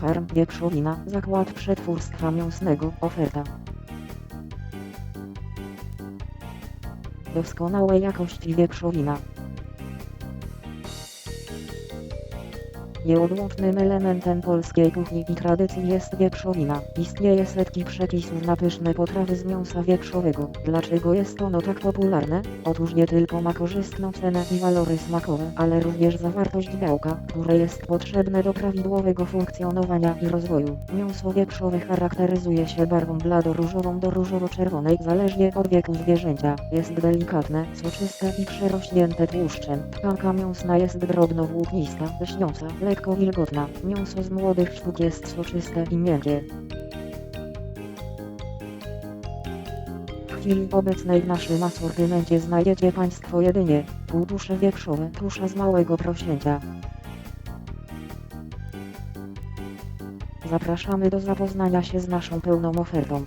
Farm Wieprzowina, Zakład Przetwórstwa Mięsnego, oferta. Doskonałej jakości wieprzowina. Nieodłącznym elementem polskiej kuchni i tradycji jest wieprzowina. Istnieje setki przepisów na pyszne potrawy z mięsa wieprzowego. Dlaczego jest ono tak popularne? Otóż nie tylko ma korzystną cenę i walory smakowe, ale również zawartość białka, które jest potrzebne do prawidłowego funkcjonowania i rozwoju. Mięso wieprzowe charakteryzuje się barwą blado-różową do różowo-czerwonej, zależnie od wieku zwierzęcia. Jest delikatne, soczyste i przerośnięte tłuszczem. Tkanka mięsna jest drobno-włóknista, lśniąca, lekko wilgotna. Mięso z młodych sztuk jest soczyste i miękkie. W chwili obecnej w naszym asortymencie znajdziecie Państwo jedynie półdusze wieprzowe, tusza z małego prosięcia. Zapraszamy do zapoznania się z naszą pełną ofertą.